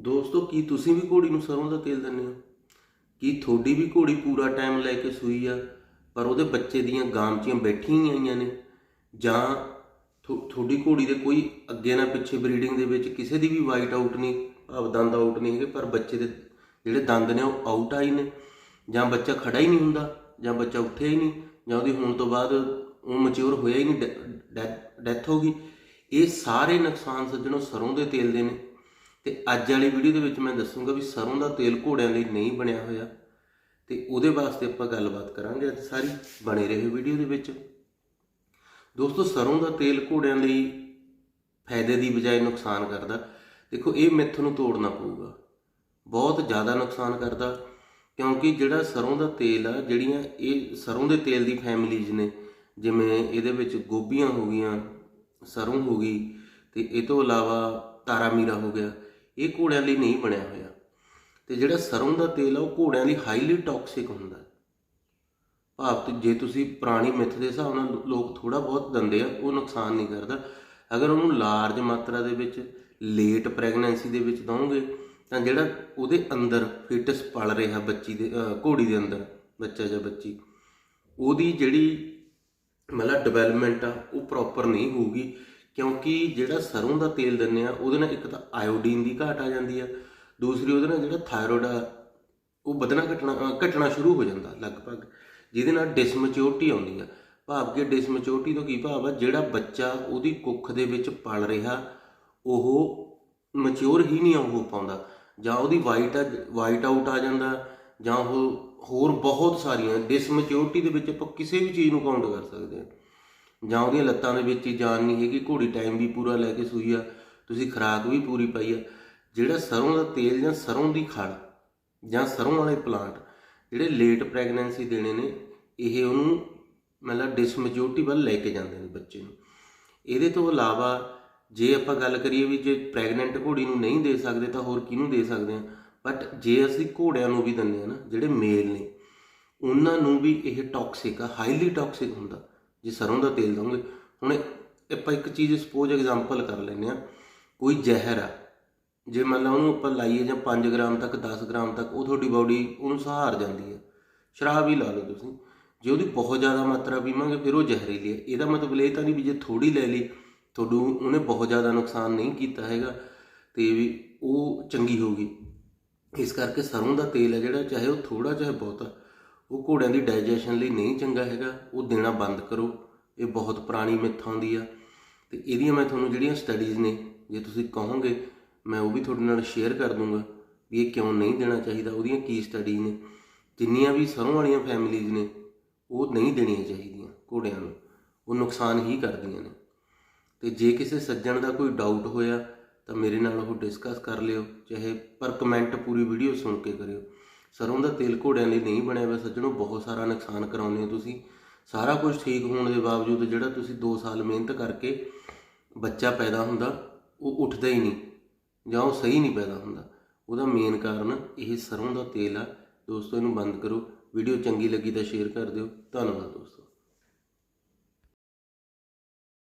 ਦੋਸਤੋ, ਕੀ ਤੁਸੀਂ ਵੀ ਘੋੜੀ ਨੂੰ ਸਰੋਂ ਦਾ ਤੇਲ ਦਿੰਦੇ ਹੋ? ਕੀ ਤੁਹਾਡੀ ਵੀ ਘੋੜੀ ਪੂਰਾ ਟਾਈਮ ਲੈ ਕੇ ਸੂਈ ਆ, ਪਰ ਉਹਦੇ ਬੱਚੇ ਦੀਆਂ ਗਾਮਚੀਆਂ ਬੈਠੀਆਂ ਹੀ ਆਈਆਂ ਨੇ? ਜਾਂ ਥੋ- ਤੁਹਾਡੀ ਘੋੜੀ ਦੇ ਕੋਈ ਅੱਗੇ ਨਾ ਪਿੱਛੇ ਬਰੀਡਿੰਗ ਦੇ ਵਿੱਚ ਕਿਸੇ ਦੀ ਵੀ ਵਾਈਟ ਆਊਟ ਨਹੀਂ, ਭਾਵ ਦੰਦ ਆਊਟ ਨਹੀਂ ਹੈਗੇ, ਪਰ ਬੱਚੇ ਦੇ ਜਿਹੜੇ ਦੰਦ ਨੇ ਉਹ ਆਊਟ ਆਈ ਨੇ? ਜਾਂ ਬੱਚਾ ਖੜਾ ਹੀ ਨਹੀਂ ਹੁੰਦਾ, ਜਾਂ ਬੱਚਾ ਉੱਠਿਆ ਹੀ ਨਹੀਂ, ਜਾਂ ਉਹਦੀ ਹੋਣ ਤੋਂ ਬਾਅਦ ਉਹ ਮੈਚੁਰ ਹੋਇਆ ਹੀ ਨਹੀਂ ਡੈਥ ਹੋ ਗਈ? ਇਹ ਸਾਰੇ ਨੁਕਸਾਨ ਸੱਜਣੋ ਸਰੋਂ ਦੇ ਤੇਲ ਦੇ ਨੇ। ਤੇ ਅੱਜ ਵਾਲੀ ਵੀਡੀਓ ਦੇ ਵਿੱਚ ਮੈਂ ਦੱਸੂਗਾ ਵੀ ਸਰੋਂ ਦਾ ਤੇਲ ਘੋੜਿਆਂ ਲਈ ਨਹੀਂ ਬਣਿਆ ਹੋਇਆ। ਤੇ ਉਹਦੇ ਵਾਸਤੇ ਆਪਾਂ ਗੱਲਬਾਤ ਕਰਾਂਗੇ ਅੱਜ ਸਾਰੀ ਬਣੇ ਰਹੇ ਵੀਡੀਓ ਦੇ ਵਿੱਚ। ਦੋਸਤੋ, ਸਰੋਂ ਦਾ ਤੇਲ ਘੋੜਿਆਂ ਲਈ ਫਾਇਦੇ ਦੀ ਬਜਾਏ ਨੁਕਸਾਨ ਕਰਦਾ। ਦੇਖੋ, ਇਹ ਮਿੱਥ ਨੂੰ ਤੋੜਨਾ ਪਊਗਾ। ਬਹੁਤ ਜ਼ਿਆਦਾ ਨੁਕਸਾਨ ਕਰਦਾ, ਕਿਉਂਕਿ ਜਿਹੜਾ ਸਰੋਂ ਦਾ ਤੇਲ ਆ, ਜਿਹੜੀਆਂ ਇਹ ਸਰੋਂ ਦੇ ਤੇਲ ਦੀ ਫੈਮਿਲੀਜ਼ ਨੇ, ਜਿਵੇਂ ਇਹਦੇ ਵਿੱਚ ਗੋਭੀਆਂ ਹੋ ਗਈਆਂ, ਸਰੋਂ ਹੋ ਗਈ, ਤੇ ਇਹ ਤੋਂ ਇਲਾਵਾ ਤਾਰਾ ਮੀਰਾ ਹੋ ਗਿਆ ਇਹ ਘੋੜਿਆਂ ਲਈ ਨਹੀਂ ਬਣਿਆ ਹੋਇਆ। ਤੇ ਜਿਹੜਾ ਸਰੋਂ ਦਾ ਤੇਲ ਆ, ਉਹ ਘੋੜਿਆਂ ਲਈ ਹਾਈਲੀ ਟੌਕਸਿਕ ਹੁੰਦਾ ਭਾਵ ਤੇ ਜੇ ਤੁਸੀਂ ਪੁਰਾਣੀ ਮਿੱਥ ਦੇ ਹਿਸਾਬ ਨਾਲ ਲੋਕ ਥੋੜਾ ਬਹੁਤ ਦਿੰਦੇ ਆ, ਉਹ ਨੁਕਸਾਨ ਨਹੀਂ ਕਰਦਾ। ਅਗਰ ਉਹਨੂੰ ਲਾਰਜ ਮਾਤਰਾ ਦੇ ਵਿੱਚ ਲੇਟ ਪ੍ਰੈਗਨੈਂਸੀ ਦੇ ਵਿੱਚ ਦਵੋਗੇ ਤਾਂ ਜਿਹੜਾ ਉਹਦੇ ਅੰਦਰ ਫੀਟਸ ਪਲ ਰਿਹਾ ਬੱਚੀ ਦੇ ਘੋੜੀ ਦੇ ਅੰਦਰ, ਬੱਚਾ ਜਾਂ ਬੱਚੀ, ਉਹਦੀ ਜਿਹੜੀ ਮਤਲਬ ਡਿਵੈਲਪਮੈਂਟ ਆ, ਉਹ ਪ੍ਰੋਪਰ ਨਹੀਂ ਹੋਊਗੀ। ਕਿਉਂਕਿ ਜਿਹੜਾ ਸਰੋਂ ਦਾ ਤੇਲ ਦਿੰਦੇ ਆ, ਉਹਦੇ ਨਾਲ ਇੱਕ ਤਾਂ ਆਇਓਡੀਨ ਦੀ ਘਾਟ ਆ ਜਾਂਦੀ ਆ, ਦੂਸਰੀ ਉਹਦੇ ਨਾਲ ਜਿਹੜਾ ਥਾਇਰੋਇਡ ਆ, ਉਹ ਵਧਣਾ ਘਟਣਾ, ਅਹ ਘਟਣਾ ਸ਼ੁਰੂ ਹੋ ਜਾਂਦਾ ਲਗਭਗ, ਜਿਹਦੇ ਨਾਲ ਡਿਸਮੈਚੁਰਿਟੀ ਆਉਂਦੀ ਆ। ਭਾਵ ਕਿ ਡਿਸਮੈਚੁਰਿਟੀ ਤੋਂ ਕੀ ਭਾਵ ਆ, ਜਿਹੜਾ ਬੱਚਾ ਉਹਦੀ ਕੁੱਖ ਦੇ ਵਿੱਚ ਪਲ ਰਿਹਾ, ਉਹ ਮੈਚੁਰ ਹੀ ਨਹੀਂ ਹੋ ਪਾਉਂਦਾ। ਜਾਂ ਉਹਦੀ ਵਾਈਟ ਵਾਈਟ ਆਊਟ ਆ ਜਾਂਦਾ, ਜਾਂ ਉਹ ਹੋਰ ਬਹੁਤ ਸਾਰੀਆਂ ਡਿਸਮੈਚੁਰਿਟੀ ਦੇ ਵਿੱਚ ਆਪਾਂ ਕਿਸੇ ਵੀ ਚੀਜ਼ ਨੂੰ ਕਾਊਂਟ ਕਰ ਸਕਦੇ ਹਾਂ ਜਾਂ ਉਹਦੀਆਂ ਲੱਤਾਂ ਦੇ ਵਿੱਚ ਹੀ ਜਾਨ ਨਹੀਂ ਹੈਗੀ, ਘੋੜੀ ਟਾਈਮ ਵੀ ਪੂਰਾ ਲੈ ਕੇ ਸੂਈ ਆ, ਤੁਸੀਂ ਖੁਰਾਕ ਵੀ ਪੂਰੀ ਪਾਈ ਆ। ਜਿਹੜਾ ਸਰੋਂ ਦਾ ਤੇਲ ਜਾਂ ਸਰੋਂ ਦੀ ਖਲ ਜਾਂ ਸਰੋਂ ਵਾਲੇ ਪਲਾਂਟ ਜਿਹੜੇ ਲੇਟ ਪ੍ਰੈਗਨੈਂਸੀ ਦੇਣੇ ਨੇ, ਇਹ ਉਹਨੂੰ ਮਤਲਬ ਡਿਸਮੈਚੁਰਿਟੀ ਵੱਲ ਲੈ ਕੇ ਜਾਂਦੇ ਨੇ ਬੱਚੇ ਨੂੰ। ਇਹਦੇ ਤੋਂ ਇਲਾਵਾ ਜੇ ਆਪਾਂ ਗੱਲ ਕਰੀਏ ਵੀ ਜੇ ਪ੍ਰੈਗਨੈਂਟ ਘੋੜੀ ਨੂੰ ਨਹੀਂ ਦੇ ਸਕਦੇ ਤਾਂ ਹੋਰ ਕਿਹਨੂੰ ਦੇ ਸਕਦੇ ਆ? ਬਟ ਜੇ ਅਸੀਂ ਘੋੜਿਆਂ ਨੂੰ ਵੀ ਦਿੰਦੇ ਆ ਨਾ, ਜਿਹੜੇ ਮੇਲ ਨੇ, ਉਹਨਾਂ ਨੂੰ ਵੀ ਇਹ ਟੌਕਸਿਕ ਆ ਹਾਈਲੀ ਟੌਕਸਿਕ ਹੁੰਦਾ। ਜੇ ਸਰੋਂ ਦਾ ਤੇਲ ਦਵਾਂਗੇ ਹੁਣ ਆਪਾਂ ਇੱਕ ਚੀਜ਼ ਸਪੋਜ਼ ਐਗਜ਼ਾਮਪਲ ਕਰ ਲੈਂਦੇ ਆ ਕੋਈ ਜ਼ਹਿਰ ਆ। ਜੇ ਮੰਨ ਲਾ ਉਹਨੂੰ ਆਪਾਂ ਲਾਈਏ ਜਾਂ 5 ਗ੍ਰਾਮ ਤੱਕ 10 ਗ੍ਰਾਮ ਤੱਕ, ਉਹ ਤੁਹਾਡੀ ਬਾਡੀ ਉਹਨੂੰ ਸਹਾਰ ਜਾਂਦੀ ਹੈ। ਸ਼ਰਾਬ ਹੀ ਲਾ ਲਓ ਤੁਸੀਂ। ਜੇ ਉਹਦੀ ਬਹੁਤ ਜ਼ਿਆਦਾ ਮਾਤਰਾ ਪੀਵਾਂਗੇ, ਫਿਰ ਉਹ ਜ਼ਹਿਰੀਲੀ ਹੈ ਇਹਦਾ ਮਤਲਬ ਇਹ ਤਾਂ ਨਹੀਂ ਵੀ ਜੇ ਥੋੜੀ ਲੈ ਲਈ ਤੁਹਾਨੂੰ ਉਹਨੇ ਬਹੁਤ ਜ਼ਿਆਦਾ ਨੁਕਸਾਨ ਨਹੀਂ ਕੀਤਾ ਹੈਗਾ ਤੇ ਵੀ ਉਹ ਚੰਗੀ ਹੋਗੀ ਇਸ ਕਰਕੇ ਸਰੋਂ ਦਾ ਤੇਲ ਹੈ ਜਿਹੜਾ, ਚਾਹੇ ਉਹ ਥੋੜਾ ਚਾਹੇ ਬਹੁਤਾ ਉਹ ਘੋੜਿਆਂ ਦੀ ਡਾਈਜੈਸ਼ਨ ਲਈ ਨਹੀਂ ਚੰਗਾ ਹੈਗਾ, ਉਹ ਦੇਣਾ ਬੰਦ ਕਰੋ। ਇਹ ਬਹੁਤ ਪੁਰਾਣੀ ਮਿੱਥ ਆਉਂਦੀ ਆ। ਤੇ ਇਹਦੀਆਂ ਮੈਂ ਤੁਹਾਨੂੰ ਜਿਹੜੀਆਂ ਸਟੱਡੀਜ਼ ਨੇ, ਜੇ ਤੁਸੀਂ ਕਹੋਗੇ, ਮੈਂ ਉਹ ਵੀ ਤੁਹਾਡੇ ਨਾਲ ਸ਼ੇਅਰ ਕਰ ਦੂੰਗਾ ਵੀ ਇਹ ਕਿਉਂ ਨਹੀਂ ਦੇਣਾ ਚਾਹੀਦਾ, ਉਹਦੀਆਂ ਕੀ ਸਟੱਡੀ ਨੇ। ਜਿੰਨੀਆਂ ਵੀ ਸਰੋਂ ਵਾਲੀਆਂ ਫੈਮਿਲੀਜ਼ ਨੇ, ਉਹ ਨਹੀਂ ਦੇਣੀਆਂ ਚਾਹੀਦੀਆਂ ਘੋੜਿਆਂ ਨੂੰ। ਉਹ ਨੁਕਸਾਨ ਹੀ ਕਰਦੀਆਂ ਨੇ। ਤੇ ਜੇ ਕਿਸੇ ਸੱਜਣ ਦਾ ਕੋਈ ਡਾਊਟ ਹੋਇਆ, ਤਾਂ ਮੇਰੇ ਨਾਲ ਉਹ ਡਿਸਕਸ ਕਰ ਲਿਓ, ਚਾਹੇ ਪਰ ਕਮੈਂਟ ਪੂਰੀ ਵੀਡੀਓ ਸੁਣ ਕੇ ਕਰਿਓ। ਸਰੋਂ ਦਾ ਤੇਲ ਘੋੜਿਆਂ ਲਈ ਨਹੀਂ ਬਣਿਆ ਹੋਇਆ ਸੱਜਣੋ, ਬਹੁਤ ਸਾਰਾ ਨੁਕਸਾਨ ਕਰਾਉਂਦੇ ਹੋ ਤੁਸੀਂ। ਸਾਰਾ ਕੁਝ ਠੀਕ ਹੋਣ ਦੇ ਬਾਵਜੂਦ ਜਿਹੜਾ ਤੁਸੀਂ 2 ਸਾਲ ਮਿਹਨਤ ਕਰਕੇ ਬੱਚਾ ਪੈਦਾ ਹੁੰਦਾ, ਉਹ ਉੱਠਦਾ ਹੀ ਨਹੀਂ ਜਾਂ ਉਹ ਸਹੀ ਨਹੀਂ ਪੈਦਾ ਹੁੰਦਾ। ਉਹਦਾ ਮੇਨ ਕਾਰਨ ਇਹ ਸਰੋਂ ਦਾ ਤੇਲ ਆ। ਦੋਸਤੋ, ਇਹਨੂੰ ਬੰਦ ਕਰੋ। ਵੀਡੀਓ ਚੰਗੀ ਲੱਗੀ ਤਾਂ ਸ਼ੇਅਰ ਕਰ ਦਿਓ। ਧੰਨਵਾਦ ਦੋਸਤੋ।